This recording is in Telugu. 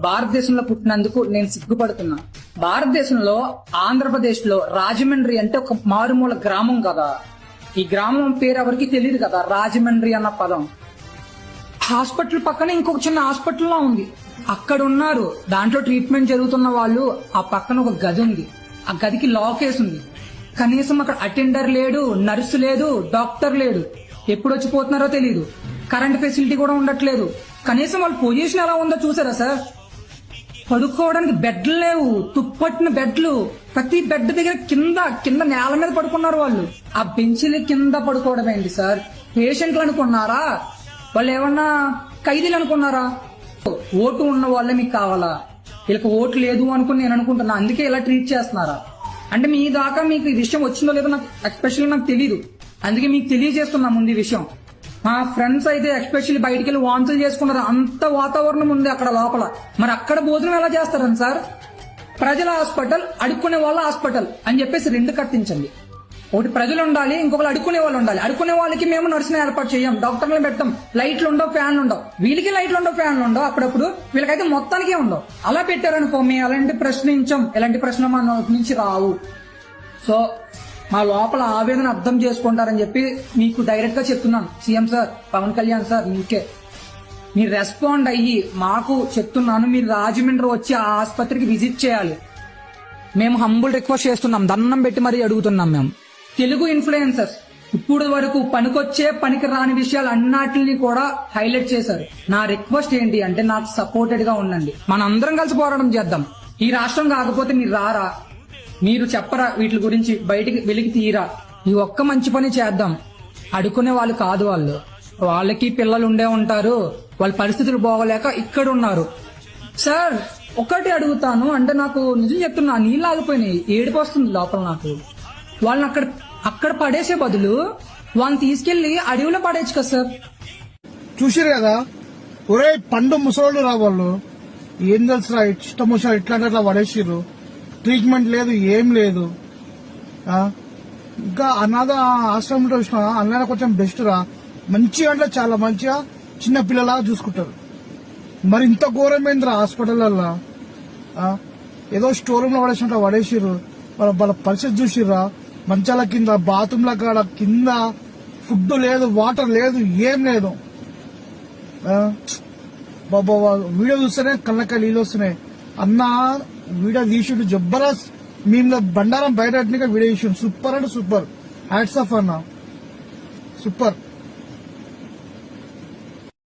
భారతదేశంలో పుట్టినందుకు నేను సిగ్గుపడుతున్నా. భారతదేశంలో ఆంధ్రప్రదేశ్లో రాజమండ్రి అంటే ఒక మారుమూల గ్రామం కదా. ఈ గ్రామం పేరు ఎవరికి తెలియదు కదా? రాజమండ్రి అన్న పదం. హాస్పిటల్ పక్కన ఇంకొక చిన్న హాస్పిటల్లో ఉంది. అక్కడ ఉన్నారు దాంట్లో ట్రీట్మెంట్ జరుగుతున్న వాళ్ళు. ఆ పక్కన ఒక గది ఉంది. ఆ గదికి లాకేస్ ఉంది కనీసం అక్కడ అటెండర్ లేడు నర్సు లేదు డాక్టర్ లేడు. ఎప్పుడు వచ్చిపోతున్నారో తెలియదు కరెంట్ ఫెసిలిటీ కూడా ఉండట్లేదు. కనీసం వాళ్ళ పొజిషన్ ఎలా ఉందో చూసారా సార్? పడుకోవడానికి బెడ్లు లేవు. తుప్పట్టిన బెడ్లు. ప్రతి బెడ్ దగ్గర కింద కింద నేల మీద పడుకున్నారు వాళ్ళు. ఆ బెంచీల కింద పడుకోవడమేంటి సార్? పేషెంట్లు అనుకున్నారా? వాళ్ళు ఏమన్నా ఖైదీలు అనుకున్నారా? ఓటు ఉన్న వాళ్ళే మీకు కావాలా? వీళ్ళకి ఓటు లేదు అనుకుని నేను అనుకుంటున్నా. అందుకే ఇలా ట్రీట్ చేస్తున్నారా? అంటే మీ దాకా మీకు ఈ విషయం వచ్చిందో లేదో నాకు ఎస్పెషల్ నాకు తెలియదు అందుకే మీకు తెలియజేస్తున్నా ముందు ఈ విషయం. మా ఫ్రెండ్స్ అయితే ఎస్పెషల్లీ బయటికి వెళ్ళి వాంతులు చేసుకున్నారు. అంత వాతావరణం ఉంది అక్కడ లోపల. మరి అక్కడ భోజనం ఎలా చేస్తారని సార్? ప్రజల హాస్పిటల్ అడుక్కునే వాళ్ళ హాస్పిటల్ అని చెప్పేసి రెండు కట్టించండి. ఒకటి ప్రజలు ఉండాలి ఇంకొకరు అడుక్కునే వాళ్ళు ఉండాలి. అడుక్కునే వాళ్ళకి మేము నర్సుని ఏర్పాటు చేయం డాక్టర్లు పెట్టాం. లైట్లు ఉండవు ఫ్యాన్లు ఉండవు. వీళ్ళకి లైట్లు ఉండవు ఫ్యాన్లు ఉండవు. అప్పుడప్పుడు వీళ్ళకైతే మొత్తానికే ఉండవు. అలా పెట్టారనుకో మేము ఎలాంటి ప్రశ్నించాం? ఎలాంటి ప్రశ్న మన నుంచి రావు. సో మా లోపల ఆవేదన అర్థం చేసుకుంటారని చెప్పి మీకు డైరెక్ట్గా చెప్తున్నాను. CM sir Pawan Kalyan sir మీకే. మీరు రెస్పాండ్ అయ్యి మాకు చెప్తున్నాను మీరు రాజమండ్రి వచ్చి ఆ ఆసుపత్రికి విజిట్ చేయాలి. మేము హంబుల్ రిక్వెస్ట్ చేస్తున్నాం దండం పెట్టి మరీ అడుగుతున్నాం మేము. తెలుగు ఇన్ఫ్లుయెన్సర్స్ ఇప్పుడు వరకు పనికొచ్చే పనికి రాని విషయాలు అన్నిటిని కూడా హైలైట్ చేశారు. నా రిక్వెస్ట్ ఏంటి అంటే నాకు సపోర్టెడ్గా ఉండండి. మనందరం కలిసి పోరాటం చేద్దాం. ఈ రాష్ట్రం కాకపోతే మీరు రారా? మీరు చెప్పరా వీటి గురించి బయటికి వెలికి తీరా. ఈ ఒక్క మంచి పని చేద్దాం. అడుకునే వాళ్ళు కాదు వాళ్ళు. వాళ్ళకి పిల్లలు ఉండే ఉంటారు. వాళ్ళ పరిస్థితులు బాగోలేక ఇక్కడ ఉన్నారు. సార్ ఒక్కటి అడుగుతాను. అంటే నాకు నిజం చెప్తున్నా నీళ్ళు ఆగిపోయినాయి. ఏడుపు వస్తుంది లోపల నాకు. వాళ్ళని అక్కడ అక్కడ పడేసే బదులు వాళ్ళని తీసుకెళ్ళి అడవిలో పడేయచ్చు కదా సార్. చూసారు కదా? ఒరే పండు ముసలోళ్ళు రా వాళ్ళు. ఏం తెలుసురా ఇష్టం వచ్చిన ఇట్లాంటి అట్లా పడేసిర్రు. ట్రీట్మెంట్ లేదు ఏం లేదు. ఇంకా అనాథ ఆశ్రమంలో చూసిన అన్న కొంచెం బెస్ట్ రా. మంచిగా అంటే చాలా మంచిగా చిన్న పిల్లలా చూసుకుంటారు. మరి ఇంత ఘోరమైందిరా హాస్పిటల్లో ఏదో స్టోర్ రూమ్లో పడేసినట్టు పడేసిర్రు. వాళ్ళ వాళ్ళ పరిస్థితి చూసిర్రా? మంచాల కింద బాత్రూమ్ల కాడ కింద ఫుడ్ లేదు వాటర్ లేదు ఏం లేదు. బాబా వీడియో చూస్తేనే కళ్ళకి నీళ్ళు వస్తున్నాయి. అన్న వీడియో తీసిండు జబ్బరాస్ మేము బండారం బయట వీడియో తీసిండు. సూపర్ అంటే సూపర్. హ్యాట్స్ ఆఫ్ అన్న. సూపర్.